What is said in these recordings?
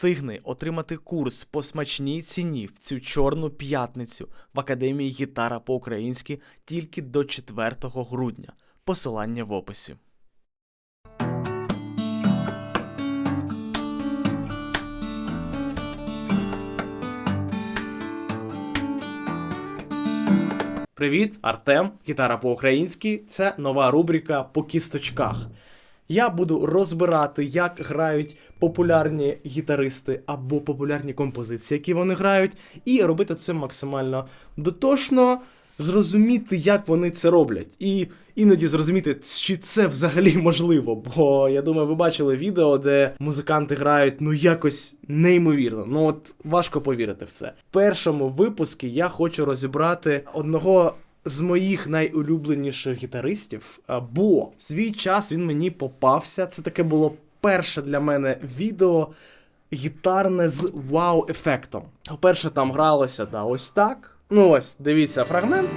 Встигни отримати курс по смачній ціні в цю чорну п'ятницю в Академії гітара по-українськи тільки до 4 грудня. Посилання в описі. Привіт, Артем, гітара по-українськи. Це нова рубрика по кісточках. Я буду розбирати, як грають популярні гітаристи або популярні композиції, які вони грають, і робити це максимально дотошно, зрозуміти, як вони це роблять. І іноді зрозуміти, чи це взагалі можливо. Бо я думаю, ви бачили відео, де музиканти грають ну якось неймовірно. Ну от важко повірити в це. В першому випуску я хочу розібрати одного з моїх найулюбленіших гітаристів, бо в свій час він мені попався. Це таке було перше для мене відео гітарне з вау-ефектом. По-перше, там гралося да, ось так. Ну ось, дивіться фрагмент.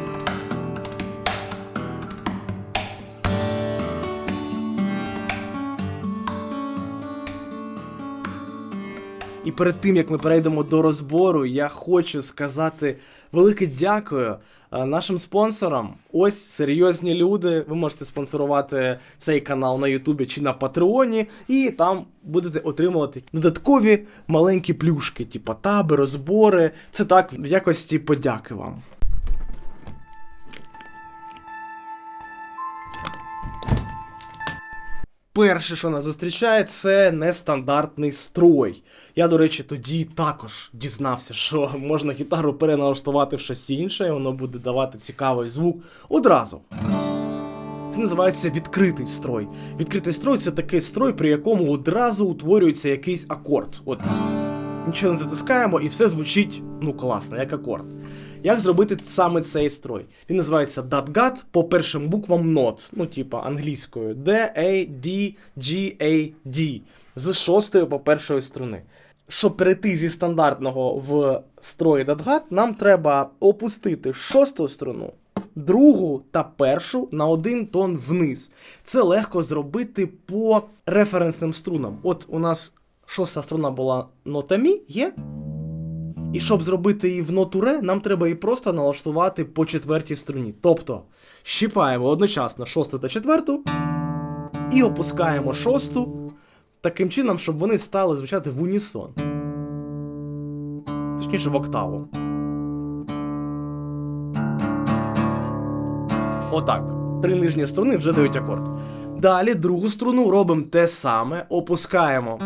Перед тим як ми перейдемо до розбору, я хочу сказати велике дякую е, нашим спонсорам. Ось серйозні люди. Ви можете спонсорувати цей канал на Ютубі чи на Патреоні, і там будете отримувати додаткові маленькі плюшки, типу таби, розбори. Це так в якості подяки вам. Перше, що нас зустрічає, це нестандартний строй. Я, до речі, тоді також дізнався, що можна гітару переналаштувати в щось інше, і воно буде давати цікавий звук одразу. Це називається відкритий строй. Відкритий строй це такий строй, при якому одразу утворюється якийсь акорд. От нічого не затискаємо, і все звучить ну класно, як акорд. Як зробити саме цей строй? Він називається DATGAT по першим буквам нот, ну, типа англійською D, A, D, G, A, D. З шостої по першої струни. Щоб перейти зі стандартного в строй DATGAT, нам треба опустити шосту струну, другу та першу на один тон вниз. Це легко зробити по референсним струнам. От у нас шоста струна була нота Мі, є. І щоб зробити її в ноту ре, нам треба її просто налаштувати по четвертій струні. Тобто щіпаємо одночасно шосту та четверту і опускаємо шосту таким чином, щоб вони стали звучати в унісон. Точніше, в октаву. Отак. Три нижні струни вже дають акорд. Далі другу струну робимо те саме, опускаємо.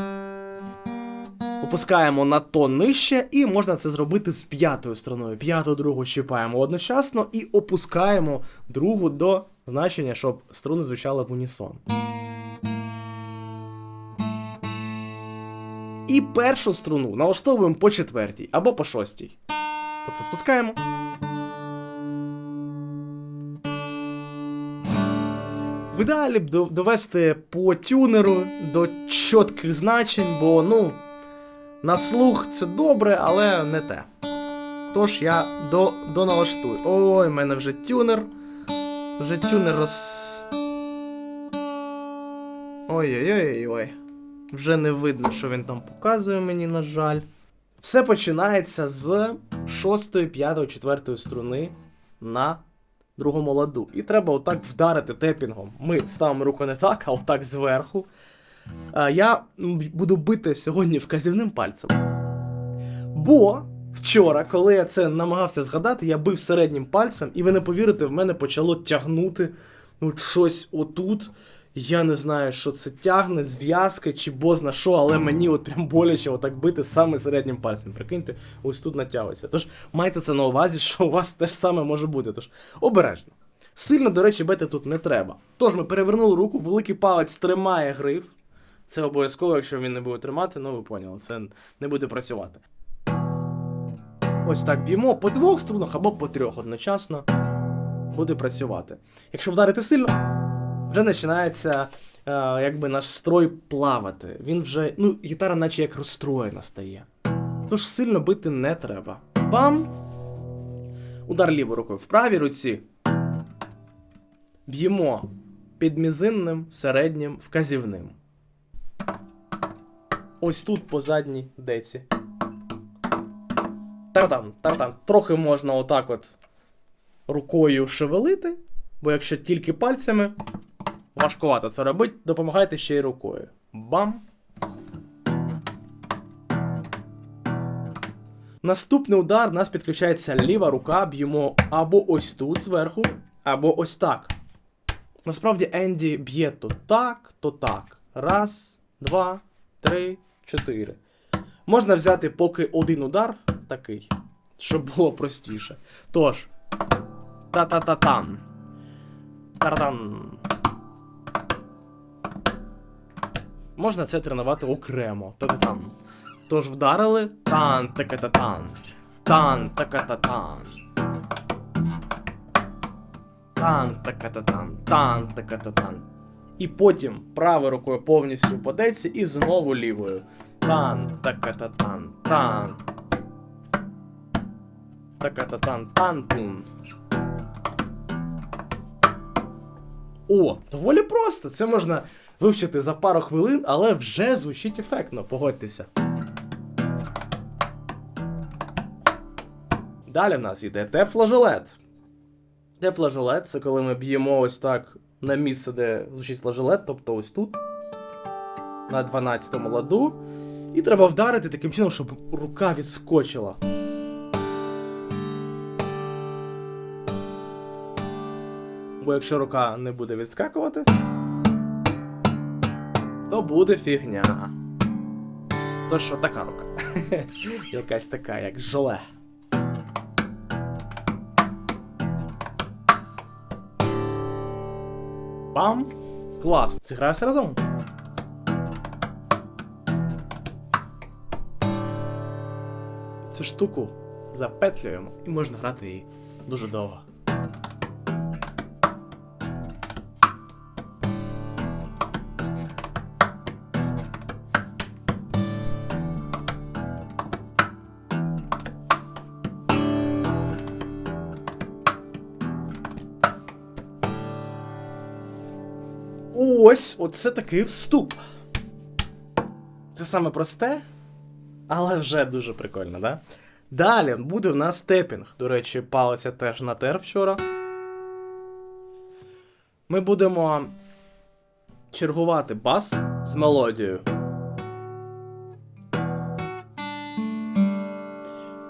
Опускаємо на тон нижче, і можна це зробити з п'ятою струною. П'яту другу щипаємо одночасно і опускаємо другу до значення, щоб струни звучали в унісон. І першу струну налаштовуємо по четвертій або по шостій. Тобто спускаємо. В ідеалі б довести по тюнеру до чітких значень, бо ну. На слух це добре, але не те. Тож я до, доналаштую. Ой, в мене вже тюнер. Вже тюнер роз. Ой-ой-ой-ой. Вже не видно, що він там показує мені, на жаль. Все починається з 6, 5, 4 струни на другому ладу. І треба отак вдарити тепінгом. Ми ставимо руку не так, а отак зверху. А, Я буду бити сьогодні вказівним пальцем. Бо вчора, коли я це намагався згадати, я бив середнім пальцем, і ви не повірите, в мене почало тягнути ну, щось отут. Я не знаю, що це тягне, зв'язка чи бозна що, але мені от прям боляче отак бити саме середнім пальцем. Прикиньте, ось тут натягується. Тож майте це на увазі, що у вас те ж саме може бути. Тож обережно. Сильно, до речі, бити тут не треба. Тож ми перевернули руку, великий палець тримає гриф. Це обов'язково, якщо він не буде тримати, ну ви поняли, це не буде працювати. Ось так б'ємо по двох струнах або по трьох одночасно буде працювати. Якщо вдарити сильно, вже починається е, якби наш строй плавати. Він вже, ну, гітара наче як розстроєна стає. Тож сильно бити не треба. Бам! Удар лівою рукою в правій руці. Б'ємо підмізинним, середнім, вказівним. Ось тут по задній деці. Тартан, тартан. Трохи можна отак от рукою шевелити, бо якщо тільки пальцями, важкувато це робити, допомагайте ще й рукою. Бам! Наступний удар у нас підключається ліва рука, б'ємо або ось тут зверху, або ось так. Насправді Енді б'є то так, то так. Раз, два, три, чотири. Можна взяти поки один удар такий, щоб було простіше. Тож, та-та-та-тан. Тартан. Можна це тренувати окремо. Та-та-тан. Тож вдарили тан така тан Тан така тан Тан така тан Тан така тан І потім правою рукою повністю по і знову лівою. Тан така тан Тан. Така тан тун. О, доволі просто. Це можна вивчити за пару хвилин, але вже звучить ефектно, погодьтеся. Далі в нас йде тефложелет. Тефложелет це коли ми б'ємо ось так на місце, де звучить флажелет, тобто ось тут, на 12 ладу. І треба вдарити таким чином, щоб рука відскочила. Бо якщо рука не буде відскакувати, то буде фігня. То що така рука? Якась така, як желе. Бам! Клас! Зіграємося разом. Цю штуку запетлюємо і можна грати її дуже довго. Ось, оце такий вступ. Це саме просте, але вже дуже прикольно, да? Далі буде в нас степінг. До речі, палець я теж натер вчора. Ми будемо чергувати бас з мелодією.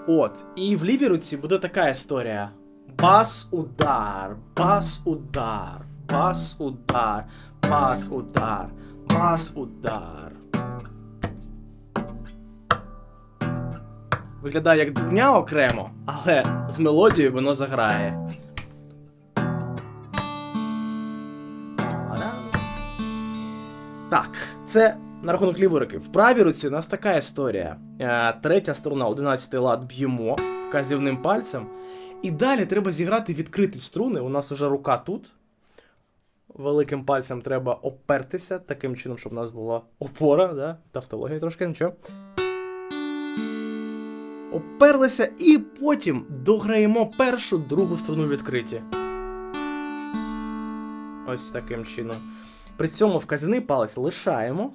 От, і в лівій руці буде така історія: бас-удар, бас-удар, бас-удар, бас-удар, бас-удар. Виглядає як дурня окремо, але з мелодією воно заграє. Так, це на рахунок лівої руки. В правій руці у нас така історія. Е, Третя сторона, 11 лад б'ємо вказівним пальцем. І далі треба зіграти відкриті струни. У нас уже рука тут. Великим пальцем треба опертися таким чином, щоб у нас була опора, да? тавтологія трошки нічого. Оперлися і потім дограємо першу, другу струну відкриті. Ось таким чином. При цьому вказівний палець лишаємо.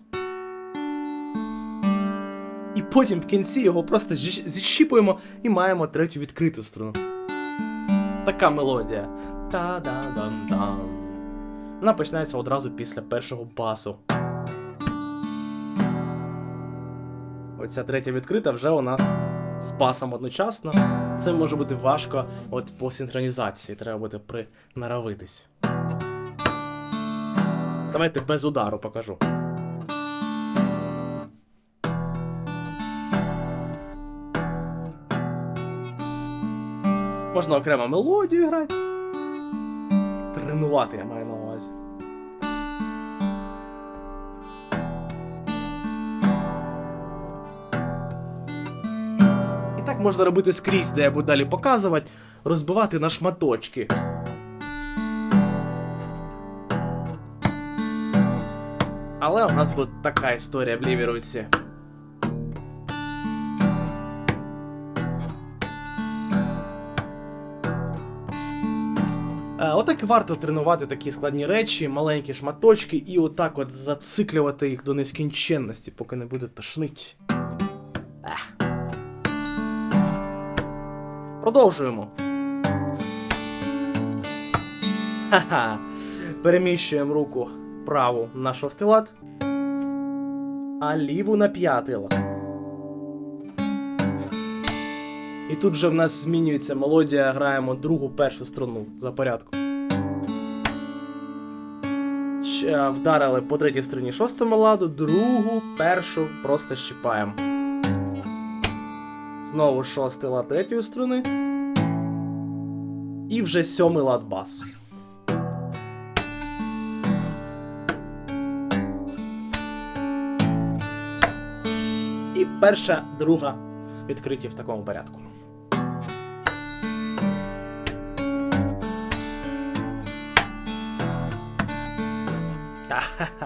І потім в кінці його просто зіщіпуємо і маємо третю відкриту струну. Така мелодія. Та-да-дам-дам. Вона починається одразу після першого басу. Оця третя відкрита вже у нас з басом одночасно. Це може бути важко от по синхронізації. Треба буде принаравитись. Давайте без удару покажу. Можна окремо мелодію грати. Тренувати я маю на увазі. Можна робити скрізь, де я буду далі показувати, розбивати на шматочки. Але у нас буде така історія в лівій руці. Е, Отак варто тренувати такі складні речі, маленькі шматочки, і отак от зациклювати їх до нескінченності, поки не буде тошнить. Ех. Продовжуємо. Ха-ха. Переміщуємо руку праву на шостий лад, а ліву на п'ятий лад. І тут вже в нас змінюється мелодія, граємо другу першу струну за порядку. Ще вдарили по третій струні шостому ладу, другу, першу просто щипаємо. Знову шостий лад третьої струни. І вже сьомий лад бас. І перша, друга відкриті в такому порядку. Ха-ха-ха.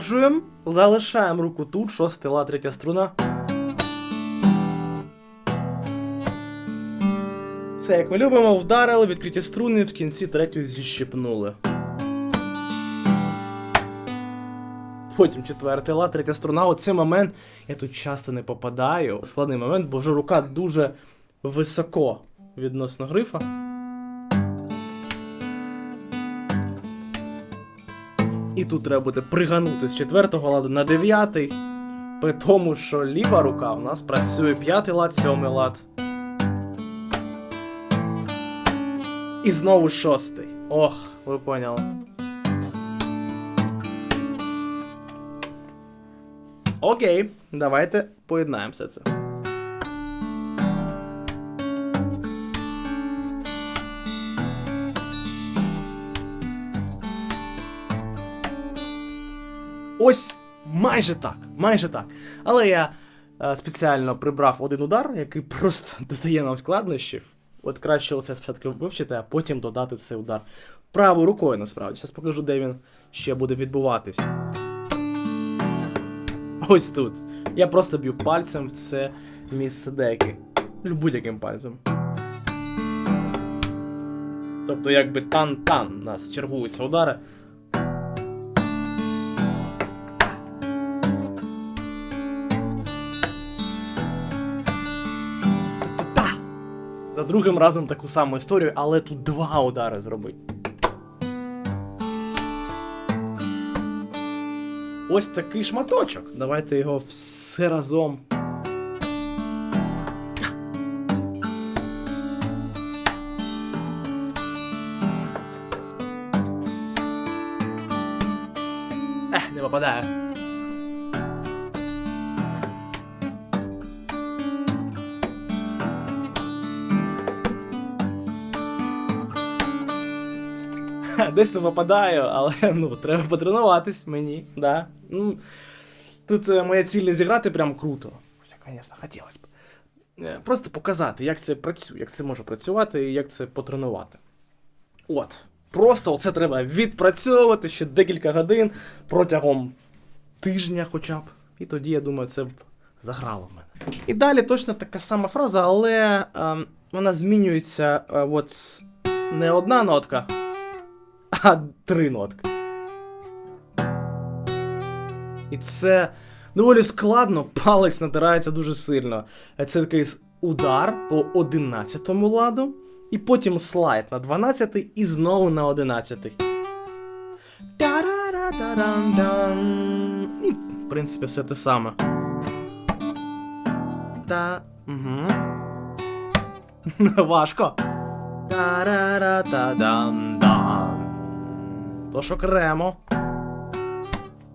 Продовжуємо. Залишаємо руку тут, шостий лад, третя струна. Все, як ми любимо, вдарили, відкриті струни, в кінці третю зіщипнули. Потім четвертий лад, третя струна. Оцей момент я тут часто не попадаю. Складний момент, бо вже рука дуже високо відносно грифа. І тут треба буде приганути з четвертого ладу на дев'ятий. При тому, що ліва рука у нас працює п'ятий лад, сьомий лад. І знову шостий. Ох, ви поняли. Окей, давайте поєднаємо все це. Ось майже так, майже так. Але я е, спеціально прибрав один удар, який просто додає нам складнощів. От краще це спочатку вивчити, а потім додати цей удар. Правою рукою насправді. Зараз покажу, де він ще буде відбуватись. Ось тут. Я просто б'ю пальцем в це місце деки. Будь-яким пальцем. Тобто, якби тан-тан у нас чергуються удари. Другим разом таку саму історію, але тут два удари зробить. Ось такий шматочок. Давайте його все разом. Не попадає. Десь не попадаю, але ну, треба потренуватись мені, да. Ну, тут е, моя ціль не зіграти прям круто. Хоча, звісно, хотілося б. Е, Просто показати, як це працює, як це може працювати і як це потренувати. От. Просто це треба відпрацьовувати ще декілька годин протягом тижня хоча б. І тоді, я думаю, це б заграло в мене. І далі точно така сама фраза, але е, вона змінюється е, от не одна нотка, а три нотки. І це доволі складно, палець натирається дуже сильно. Е, Це такий удар по 11 ладу, і потім слайд на 12 і знову на 11. Та-ра-ра-та-дам-дам. І, в принципі, все те саме. Та. Угу. Важко. Та-ра-ра-та-дам-дам. Тож окремо.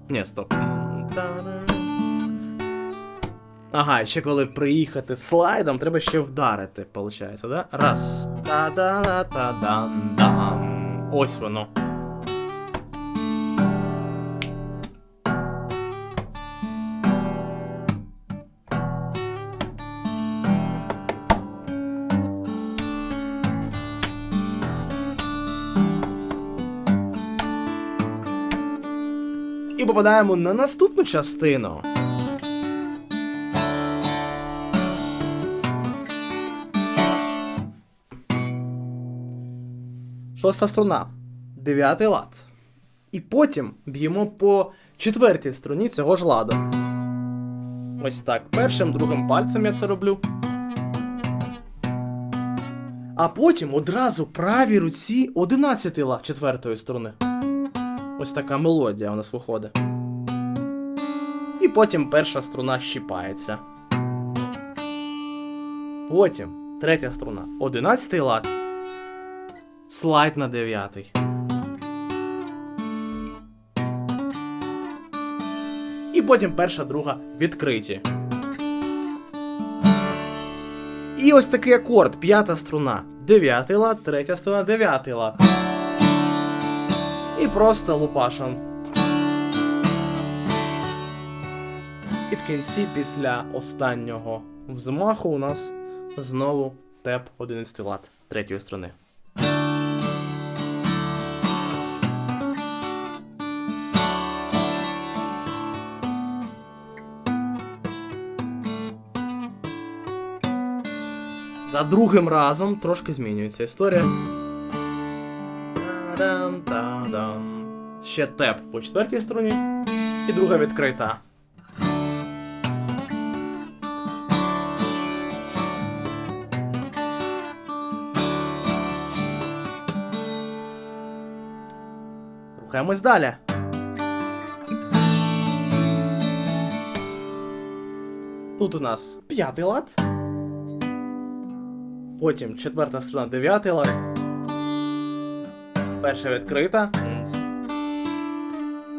Ні, стоп. Ага, ще коли приїхати слайдом, треба ще вдарити, виходить, да? Раз. Та-да-та-дам-дам. Ось воно. І попадаємо на наступну частину. Шоста струна. Дев'ятий лад. І потім б'ємо по четвертій струні цього ж ладу. Ось так. Першим, другим пальцем я це роблю. А потім одразу правій руці 11 лад четвертої струни. Ось така мелодія у нас виходить. І потім перша струна щіпається. Потім третя струна. 11 лад. Слайд на 9. І потім перша, друга відкриті. І ось такий акорд, п'ята струна. Дев'ятий лад, третя струна, дев'ятий лад. Просто лупашем. І в кінці, після останнього взмаху, у нас знову теп 11 лад третьої струни. За другим разом трошки змінюється історія. Та-дам-та-дам. Ще теп по четвертій струні. І друга відкрита. Рухаємось далі. Тут у нас п'ятий лад. Потім четверта струна, дев'ятий лад. Перша відкрита.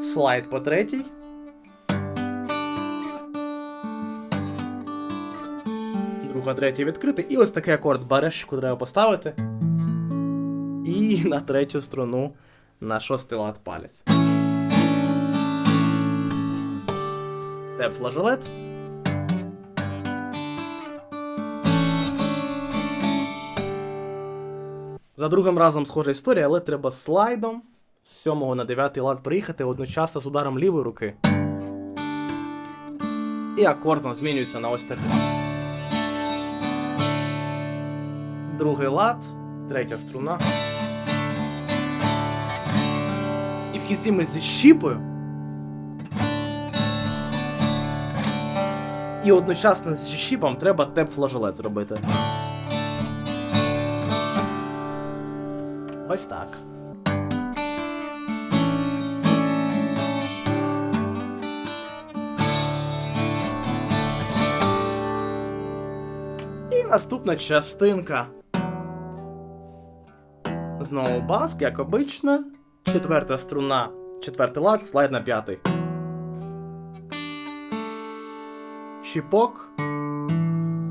Слайд по третій. Друга, третя відкрита. І ось такий акорд барешку треба поставити. І на третю струну на шостий лад палець. Теп флажолет. За другим разом схожа історія, але треба слайдом з 7 на 9 лад приїхати одночасно з ударом лівої руки. І акордом змінюється на ось такий. Другий лад, третя струна. І в кінці ми зі щіпою. І одночасно з щіпом треба теп флажолет зробити. Ось так. І наступна частинка. Знову баск, як обично. Четверта струна, четвертий лад, слайд на п'ятий. Щіпок.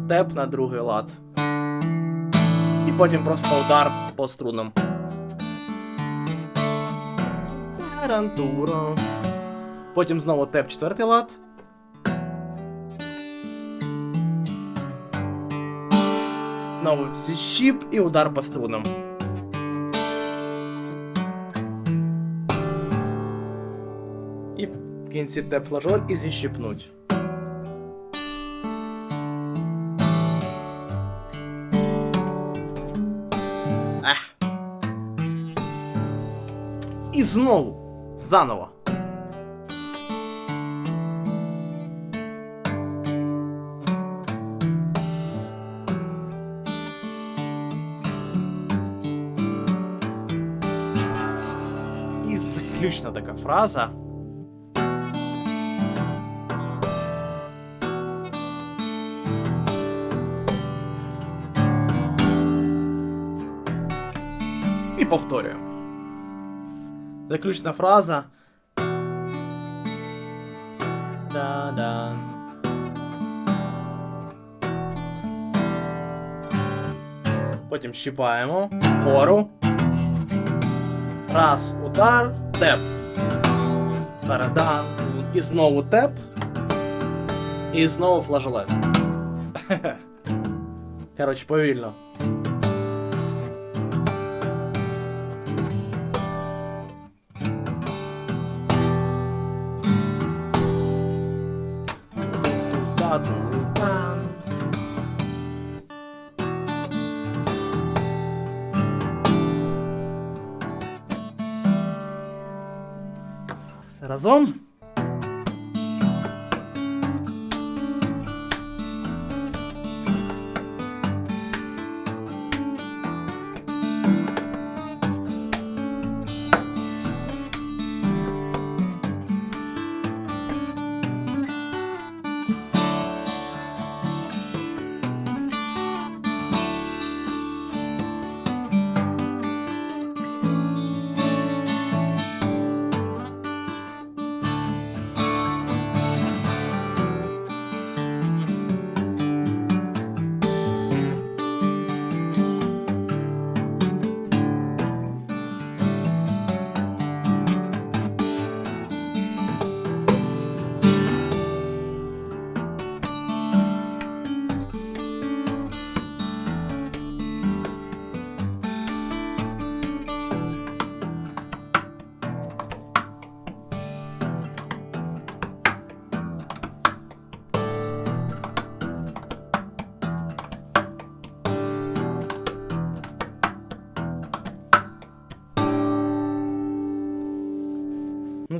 Теп на другий лад. І потім просто удар по струнам. Тарантура. Потім знову теп четвертий лад. Знову зіщіп і удар по струнам. І в кінці теп флажолет і зіщипнуть. Ех. І знову заново. І заключна така фраза. І повторюємо. Заключна фраза. Да-да. Потім щіпаємо вгору. Раз, удар, теп. Тарадан. І знову теп. І знову флажолет. Коротше, повільно. Разом.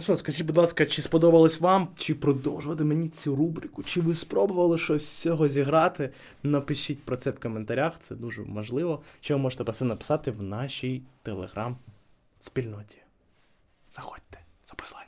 Що, скажіть, будь ласка, чи сподобалось вам, чи продовжувати мені цю рубрику? Чи ви спробували щось з цього зіграти? Напишіть про це в коментарях, це дуже важливо. Чи ви можете про це написати в нашій телеграм-спільноті. Заходьте за.